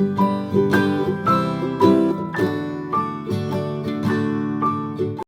Thank you.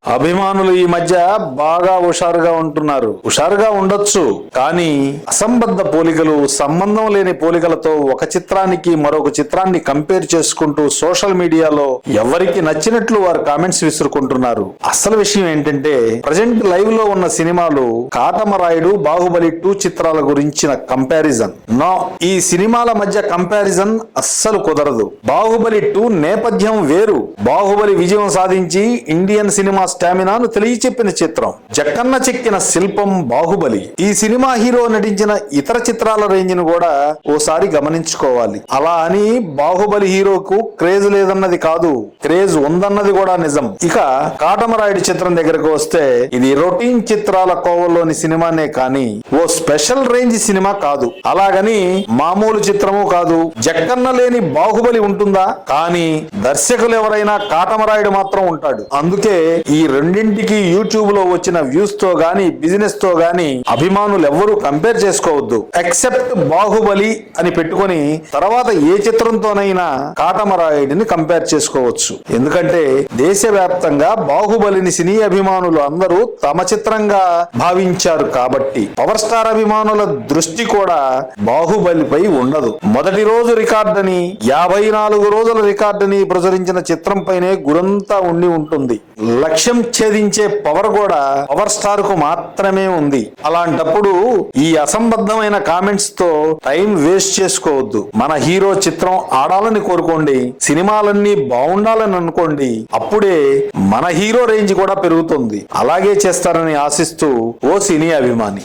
అభిమానులు ఈ మధ్య బాగా హుషారుగా ఉంటున్నారు. హుషారుగా ఉండొచ్చు కానీ అసంబద్ధ పోలికలు సంబంధం లేని పోలికలతో ఒక చిత్రానికి మరొక చిత్రాన్ని కంపేర్ చేసుకుంటూ సోషల్ మీడియాలో ఎవరికి నచ్చినట్లు వారు కామెంట్స్ విసురుకుంటున్నారు. అసలు విషయం ఏంటంటే ప్రజెంట్ లైవ్లో ఉన్న సినిమాలు కాటమరాయుడు బాహుబలి టూ చిత్రాల గురించిన కంపారిజన్ నో ఈ సినిమాల మధ్య కంపారిజన్ అస్సలు కుదరదు. బాహుబలి టూ నేపథ్యం వేరు. బాహుబలి విజయం సాధించి ఇండియన్ సినిమా స్టామినాను తెలియచెప్పిన చిత్రం. జక్కన్న చెక్కిన శిల్పం బాహుబలి. ఈ సినిమా హీరో నటించిన ఇతర చిత్రాల రేంజ్ను కూడా ఓసారి గమనించుకోవాలి. అలా అని బాహుబలి హీరోకు క్రేజ్ లేదన్నది కాదు క్రేజ్ ఉందన్నది కూడా నిజం. ఇక కాటమరాయుడు చిత్రం దగ్గరకు వస్తే ఇది రొటీన్ చిత్రాల కోవలోని సినిమానే కానీ ఓ స్పెషల్ రేంజ్ సినిమా కాదు. అలాగని మామూలు చిత్రము కాదు. జక్కన్న లేని బాహుబలి ఉంటుందా? కానీ దర్శకులు ఎవరైనా కాటమరాయుడు మాత్రం ఉంటాడు. అందుకే ఈ రెండింటికి యూట్యూబ్లో వచ్చిన వ్యూస్తో గాని బిజినెస్తో గాని అభిమానులు ఎవ్వరూ కంపేర్ చేసుకోవద్దు. ఎక్సెప్ట్ బాహుబలి అని పెట్టుకుని తర్వాత ఏ చిత్రంతోనైనా కాటమరాయుడిని కంపేర్ చేసుకోవచ్చు. ఎందుకంటే దేశవ్యాప్తంగా బాహుబలిని సినీ అభిమానులు అందరూ తమ చిత్రంగా భావించారు కాబట్టి పవర్ స్టార్ అభిమానుల దృష్టి కూడా బాహుబలిపై ఉండదు. మొదటి రోజు రికార్డుని యాభై నాలుగు రోజుల రికార్డుని ప్రచురించిన చిత్రంపైనే గురంతా ఉండి ఉంటుంది. లక్ష్యం ఛేదించే పవర్ కూడా పవర్ స్టార్కు మాత్రమే ఉంది. అలాంటప్పుడు ఈ అసంబద్ధమైన కామెంట్స్తో టైం వేస్ట్ చేసుకోవద్దు. మన హీరో చిత్రం ఆడాలని కోరుకోండి సినిమాలన్నీ బాగుండాలని అనుకోండి అప్పుడే మన హీరో రేంజ్ కూడా పెరుగుతుంది. అలాగే చేస్తారని ఆశిస్తూ ఓ సినీ అభిమాని.